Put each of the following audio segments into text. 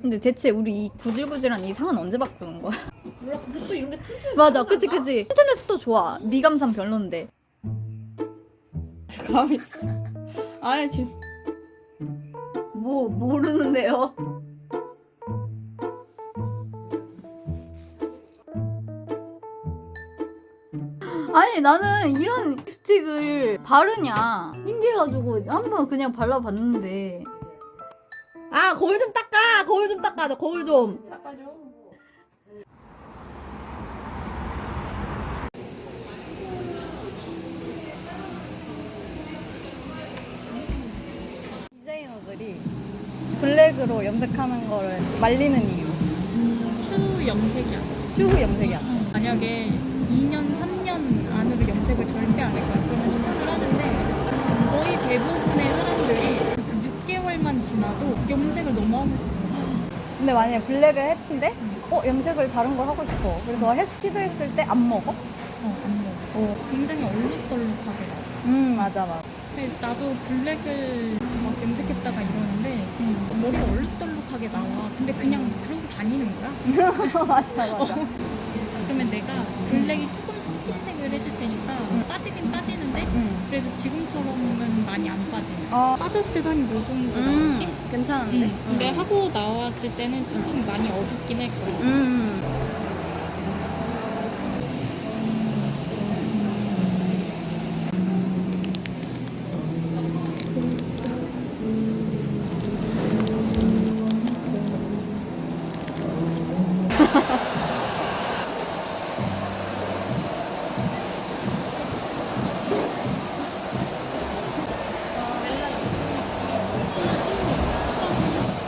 근데 대체 우리 이 구질구질한 이 상은 언제 바꾸는 거야? 몰라 근데 또 이런 게 튼튼 맞아, 그치, 그치. 인터넷도 좋아. 미감상 별론데. 감이 있어 아니 지금 뭐, 모르는데요? 아니 나는 이런 립스틱을 바르냐 신기해가지고 한번 그냥 발라봤는데 아 거울 좀 닦아 닦아 나 거울 좀. 닦아줘. 디자이너들이 블랙으로 염색하는 거를 말리는 이유. 추 염색이야. 추후 염색이야. 만약에 2년 3년 안으로 염색을 절대 안 할 거야. 그러면 추천을 하는데 거의 대부분의 사람들이 6개월만 지나도 염색을 너무 하고 싶어 근데 만약에 블랙을 했는데 어 염색을 다른 걸 하고 싶어 그래서 해 시도했을 때 안 먹어? 어, 안 먹어. 어. 굉장히 얼룩덜룩하게 나와. 음 맞아 맞아 근데 나도 블랙을 막 염색했다가 이러는데 머리가 얼룩덜룩하게 나와. 근데 그냥 그러고 다니는 거야. 맞아 맞아 그러면 내가 블랙이 조 금 섞인 색을 해줄 테니까 빠지긴 빠지는데 음. 그래도 지금처럼은 많이 안 빠지네. 어. 빠졌을 때도 한 요 정도 음. 괜찮은데 응. 근데 하고 나왔을 때는 조금 많이 어둡긴 할 거야. 음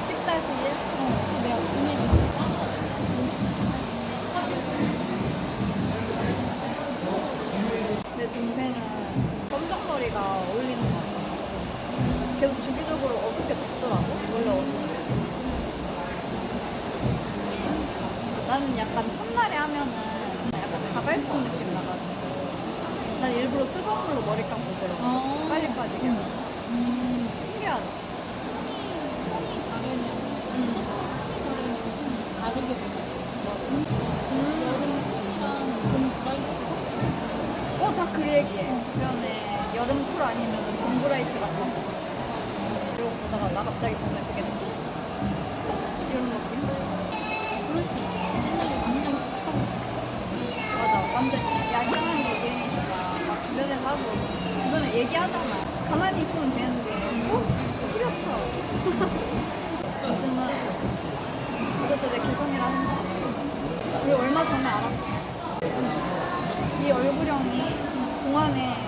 식사 시에 내가 보내줄게. 내 동생은 검정머리가 어울리는 것 같아. 계속 주기적으로 어둡게 덮더라고. 원래 어두운데. 나는 약간 첫날에 하면은 약간 가발성 느낌 나가지고. 난 일부러 뜨거운 물로 머리 감고 그러고. 아. 빨리 빠지게. 음. 신기하다. 톤이 다르면 음. 다르게 보여. 여름 톤이랑 봄 브라이트 어, 다 그 얘기해. 주변에 여름 쿨 아니면 봄 브라이트 같은 거. 이러고 보다가 나 갑자기 보면 되게 이런 느낌? 그럴 수 있지. 옛날에 완전 톡하고 맞아. 완전 야심한 얘기니까 막 주변에서 하고 주변에 얘기하잖아. 가만히 있으면 되는데 어? 후려쳐. 알았어. 이 얼굴형이 동안의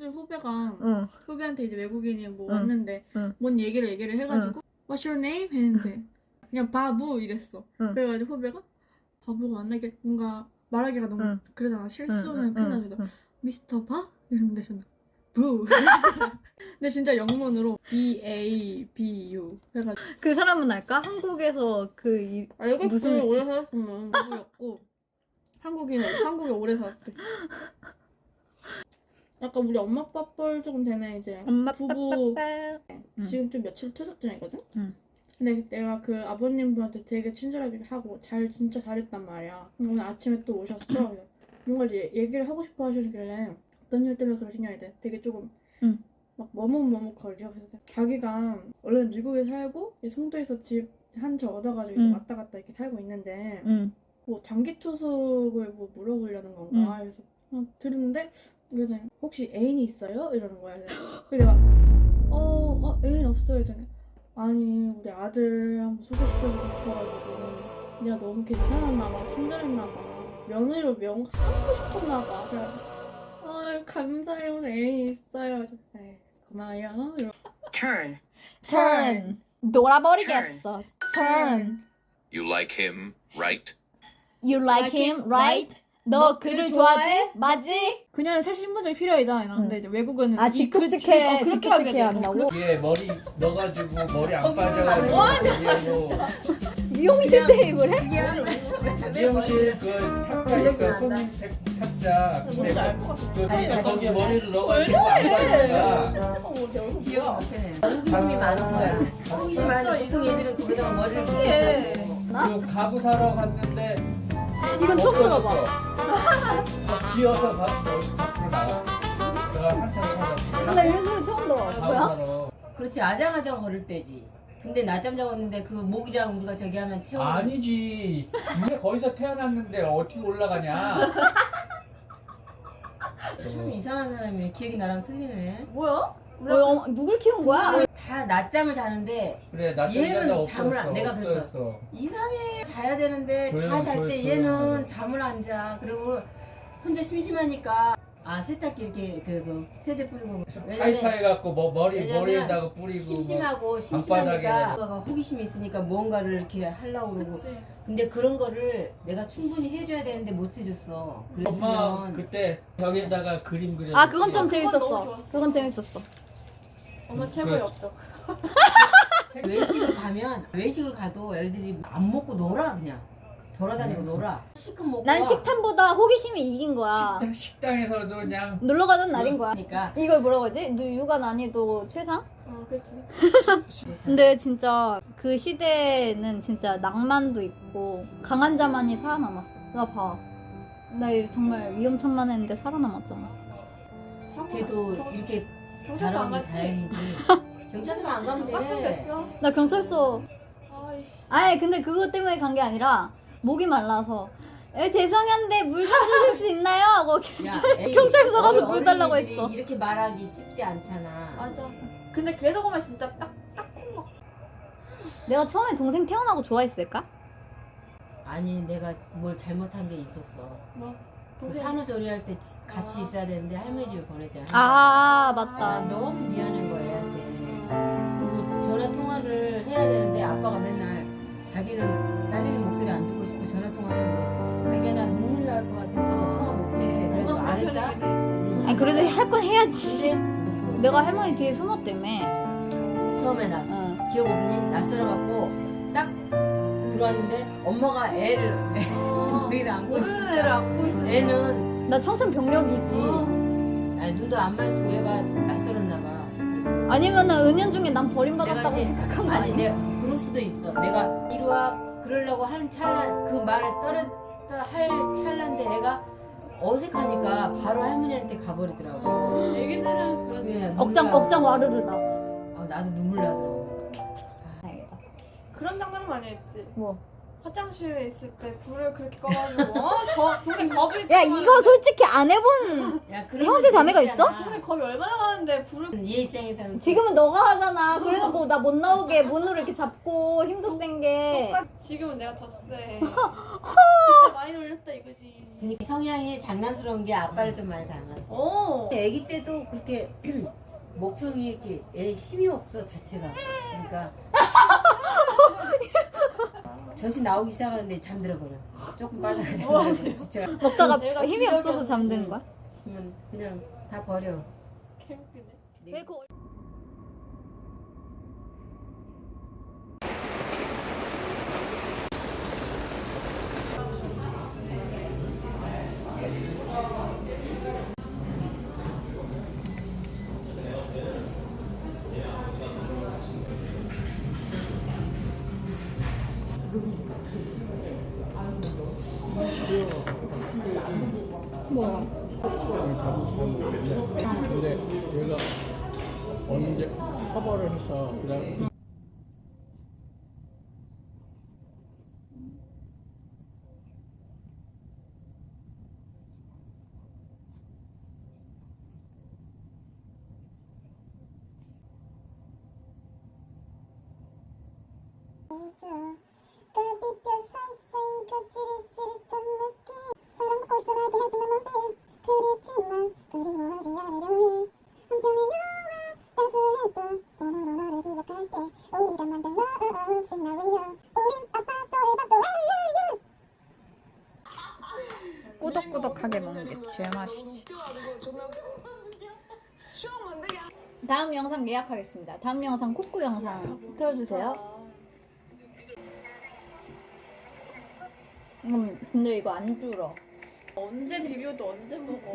근데 후배가 응. 후배한테 이제 외국인이 뭐 응. 왔는데 응. 뭔 얘기를 얘기를 해가지고 What's your name? 했는데 그냥 바부 이랬어. 응. 그래가지고 후배가 바보가 안 나게 뭔가 말하기가 너무 응. 그러잖아 실수는 큰일 나서 응. 미스터 바? 이랬는데 저는 부 근데 진짜 영문으로 B A B U 해가지고 그 사람은 알까? 한국에서 그 이, 알겠지 무슨- 오래 살았으면 누구였고 한국인 한국에 오래 살았대 약간 우리 엄마 아빠 뻘좀 되네 이제 엄마 부부 빠빠빠. 응. 지금 좀 며칠 투숙 중이거든? 응. 근데 내가 그 아버님분한테 되게 친절하게 하고 잘 진짜 잘했단 말이야 오늘 아침에 또 오셨어 뭔가 이제 얘기를 하고 싶어 하시길래 어떤 일 때문에 그러시냐 이제 되게 조금 응. 막 머뭇머뭇거려 그래서 자기가 원래 미국에 살고 송도에서 집 한 채 얻어가지고 응. 왔다 갔다 이렇게 살고 있는데 응. 뭐 장기 투숙을 뭐 물어보려는 건가 그래서 어, 들었는데 그래서 혹시 애인이 있어요? 이러는 거야 그래서 그래서 내가 어, 어 애인 없어요 이랬더니 아니 우리 아들 한번 소개시켜주고 싶어가지고 내가 너무 괜찮았나 봐 친절했나 봐 며느리로 명 하고 싶었나 봐 그래가지고 아 감사해요 애인 있어요 그래서 에이 고마워요 이러 Turn. turn. 놀아버리겠어. turn. You like him, right? You like him, right? 너 그를 좋아해? 맞지? 그냥 사실 신분증이 필요하잖아 근데 이제 외국은. 아 이- 직급직해 그- 어, 그렇게 직급직해 하게 돼. 한다고? 얘 머리 넣어가지고 머리 안 빠져가지고 얘기하고. 미용실 테이블에? 미용실 그 탁자 있어 손님 탁- 탁자. 근데 그 거기에 머리를 넣어가지고 안 빠지니까 귀여워. 호기심이 많은 거야. 호기심 많은 보통 애들은 거기다가 머리를 그 가구 사러 갔는데 이건 처음 들어봐. 막 기어서 가, 어, 밖으로 나왔어 내가 한참 찾았어 나 이런 소리 처음 들어. 가구 뭐야? 그렇지 아장아장 걸을 때지. 근데 낮잠 자고있는데 그 모기장 우리가 저기 하면 채워. 아니지 이게 거기서 태어났는데 어떻게 올라가냐 좀 이상한 사람이네. 기억이 나랑 틀리네. 뭐야? 너 어, 누굴 키운 거야? 다 낮잠을 자는데 그래 낮잠 얘는 자다 잠을 안- 없어졌어 내가 그랬어. 이상해 자야 되는데 조용, 다잘 조용. 얘는 잠을 안 자. 그리고 혼자 심심하니까 아 세탁기 이렇게 그, 그 세제 뿌리고 타이타 해 갖고 뭐 머리 왜냐면 머리에다가 뿌리고 뭐 심심하고 심심하니까. 뭔가가 호기심이 있으니까 무언가를 이렇게 하려고 그러고 그치 근데 그런 거를 내가 충분히 해줘야 되는데 못 해줬어 엄마 그랬으면 그때 벽에다가 그림 그려 아 그건 좀 너무 재밌었어. 좋았어. 그건 재밌었어. 엄마 음, 최고의 그래. 업적 외식을 가면 외식을 가도 애들이 안 먹고 놀아 그냥 돌아다니고 놀아 실컷 먹고 난 와. 식탐보다 호기심이 이긴 거야. 식당, 식당에서도 그냥 놀러 가던 날인 거야. 그러니까 이걸 뭐라고 하지? 누 육아 난이도 최상? 어 그치 근데 진짜 그 시대에는 진짜 낭만도 있고 강한 자만이 살아남았어. 나 봐. 나 이렇게 정말 위험천만했는데 살아남았잖아. 걔도 이렇게 경찰서 안 갔지? 경찰서 안 빡센 됐어 나 경찰서 아이씨 아니 근데 그것 때문에 간 게 아니라 목이 말라서 에, 죄송한데 물 좀 주실 수 있나요? 하고 에이, 경찰서 가서 물 달라고 했어. 이렇게 말하기 쉽지 않잖아 맞아 근데 걔도 보면 진짜 딱 딱콩 막 내가 처음에 동생 태어나고 좋아했을까? 아니 내가 뭘 잘못한 게 있었어 뭐? 그 산후조리 할 때 같이 있어야 되는데 할머니 집에 보내잖아 아나 맞다. 너무 미안한 거야 그리고 전화 통화를 해야 되는데 아빠가 맨날 자기는 딸내미 목소리 안 듣고 싶어 전화 통화를 했는데 자기야 나 눈물 날 것 같아서 통화 못해 그래도 안 했다 응. 아니 그래도 할 건 해야지. 내가 할머니 뒤에 숨었다며. 처음에 나 응. 기억 없니? 낯설어갖고 딱 들어왔는데 엄마가 애를 애를 안고 모르는 애를 안고 있어 애는 나 청천벽력이지. 아니 눈도 안 마주치고 얘가 낯설었나 봐 아니면은 은연중에 난 버림받았다고 내가 이제- 생각한 거 아니 아니야? 내가 그럴 수도 있어 내가 이리 와 그러려고 한 찰나 그 말을 떨었다 할 찰나인데 애가 어색하니까 바로 할머니한테 가버리더라고 애기들은 그런 눈물 억장. 억장 와르르다. 어, 나도 눈물 나더라고 다행이다. 그런 장난 많이 했지 뭐? 화장실에 있을 때 불을 그렇게 꺼가지고 어? 저 동생 겁이 야 이거 솔직히 안 해본 야, 그런 형제 거 자매가 재밌잖아. 동생 겁이 얼마나 많은데 불을 얘 입장에서는 지금은 너가 하잖아. 그래놓고 나 못 나오게 문으로 이렇게 잡고 힘도 센 게. 똑같 지금은 내가 더 세. 그때 많이 놀렸다 이거지. 그러니까 성향이 장난스러운 게 아빠를 좀 많이 닮았어 어. 애기 때도 그렇게 목청이 이렇게 애 힘이 없어 자체가 그러니까 젖이 나오기 시작하는데 잠들어 버려 조금 빨다가 잠들어 진짜 먹다가 내가 힘이 없어서 없어. 잠드는 거야? 그냥 그냥 다 버려 개웃기네. 왜 그... 뭐야? 근데 얘가 언제 커버를 해서 그다음 그리워하지 않으려 해 한 편의 영화 따스했던 오늘로 너를 기억할게 우리가 만든 love scenario 우린 아파도 해봐도 꾸덕꾸덕하게 먹는 게 제맛이지. 다음 영상 예약하겠습니다. 다음 영상 코코 영상 틀어주세요. 음, 근데 이거 안 줄어. 언제 비벼도 언제 먹어?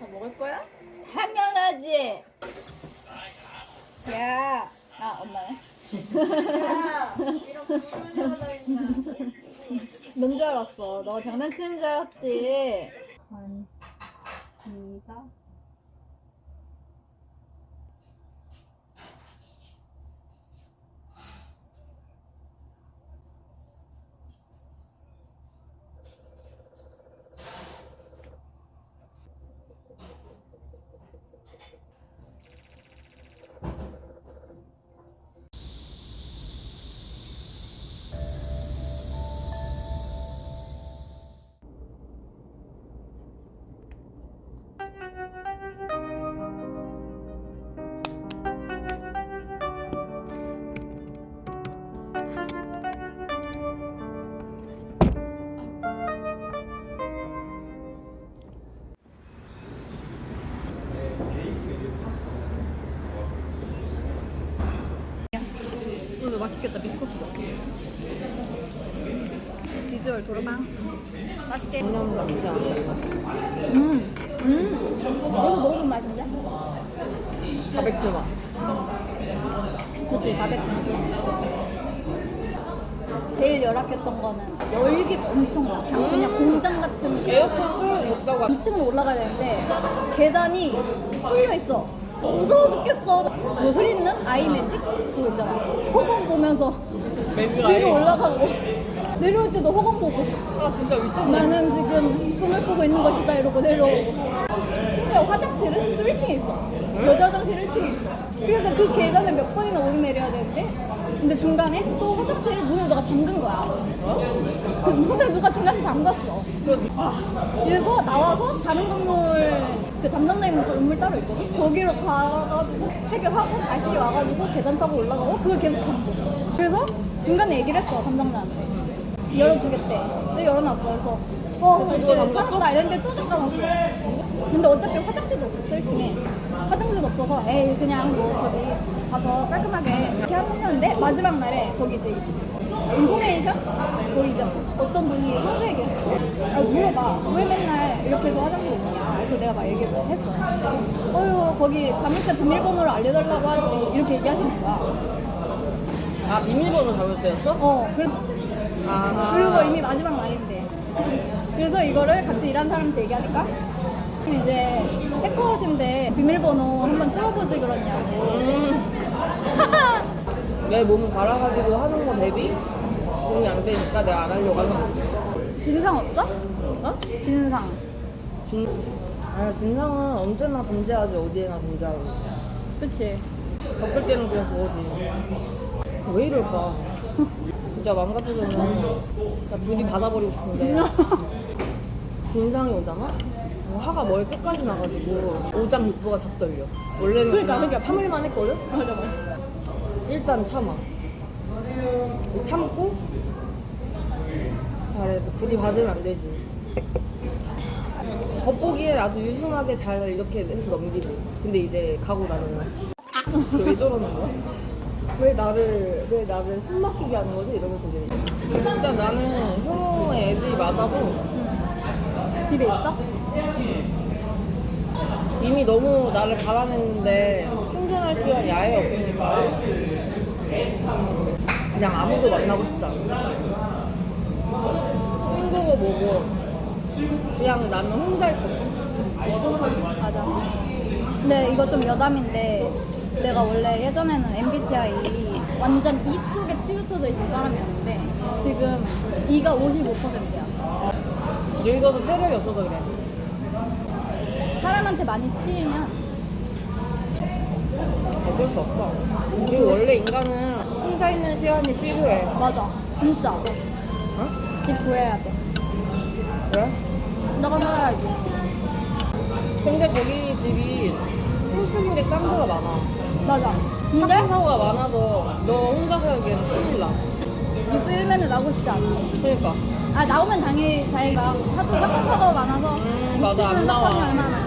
다 먹을 거야? 당연하지. 야, 아 엄마네. 야, 이런 불륜 여자 있나? 뭔줄 알았어? 너 장난치는 줄 알았지. 건, 기사. 도르망. 맛있게. 음, 음. 이거 먹으면 맛있냐? 바베큐 맛. 그치 바베큐. 제일 열악했던 거는 열기가 엄청 나. 그냥, 그냥 공장 같은. 에어컨 틀어도 없다고 2층으로 올라가야 되는데 계단이 뚫려 있어. 무서워 죽겠어. 그 흐리는 아이 매직 그거 있잖아. 허공 보면서 위로 올라가고 내려올 때도 허공 보고. 아 진짜 미쳤네. 나는 지금 꿈을 꾸고 있는 것이다 이러고 내려오고. 심지어 화장실은 또 1층에 있어. 여자 화장실 1층에 있어. 그래서 그 계단을 몇 번이나 오르내려야 되는데 근데 중간에 또 화장실 문을 누가 잠근 거야. 그 문을 누가 중간에 잠갔어. 그래서 나와서 다른 건물 그 담당자 있는 건물 따로 있거든. 거기로 가가지고 해결하고 다시 와가지고 계단 타고 올라가고 그걸 계속 하는 거야. 그래서 중간에 얘기를 했어 담당자한테 열어주겠대. 근데 열어놨어. 그래서 어 이제 살았다 이랬는데 또 잠가놨어. 근데 어차피 화장실도 없었어 1층에. 화장실도 없어서 에이 그냥 뭐 저기 가서 깔끔하게 이렇게 하셨는데 마지막 날에 거기 이제 인포메이션? 이제 어떤 분이 얘기했어. 아, 물어봐. 왜 맨날 이렇게 해서 화장실 오냐. 그래서 내가 막 얘기를 했어. 어휴, 거기 잠실대 비밀번호를 알려달라고 하지. 이렇게 얘기하시는 거야. 아 비밀번호 잘못되었어? 어, 그래, 아. 그리고 이미 마지막 날인데. 그래서 이거를 같이 일한 사람한테 얘기하니까. 그 이제 해커신데 비밀번호 한번 뚫어보지 그러냐고. 내 몸을 갈아가지고 하는 거 대비 돈이 안 되니까 내가 안 하려고 하는 거. 진상 없어? 어? 진상. 진, 아, 진상은 언제나 존재하지, 어디에나 존재하고. 그치? 겪을 때는 그냥 그거지. 왜 이럴까? 진짜 마음 같아서는 둘이 받아버리고 싶은데. 진상이 오잖아? 어, 화가 머리 끝까지 나가지고 오장 육부가 다 떨려. 원래는 그러니까, 그냥 그러니까. 참을만 했거든? 맞아, 맞아. 일단 참아. 참고 그래 뭐 들이받으면 안 되지. 겉보기에 아주 유순하게 잘 이렇게 해서 넘기지. 근데 이제 가고 나면 왜 저러는 거야? 왜 나를 왜 나를 숨 막히게 하는 거지? 이러면서 이제 일단 나는 효의 애들이 맞아도 집에 있어? 이미 너무 나를 갈아냈는데 충전할 시간 야예 없으니까 그냥 아무도 만나고 싶지 않아. 친구고 뭐고 그냥 나는 혼자 있었어. 맞아. 근데 이거 좀 여담인데 내가 원래 예전에는 MBTI 완전 E 쪽에 치우쳐져 있는 사람이었는데 지금 E가 55%야. 늙어서 체력이 없어서 그래. 사람한테 많이 치이면 어쩔 수 없다. 그리고 원래 인간은 혼자 있는 시간이 필요해. 맞아. 진짜. 어? 집 구해야 돼. 왜? 너가 살아야지. 근데 거기 집이 층층인데 깡도가 많아. 맞아. 근데 사건 사고가 많아서 너 혼자 살기에는 큰일 나. 뉴스 1면에 나오고 싶지 않아. 그러니까. 아 나오면 당연히 다행이다. 하도 사건 사고가 많아서 음, 맞아, 안 나와. 사건이 얼마나 많아.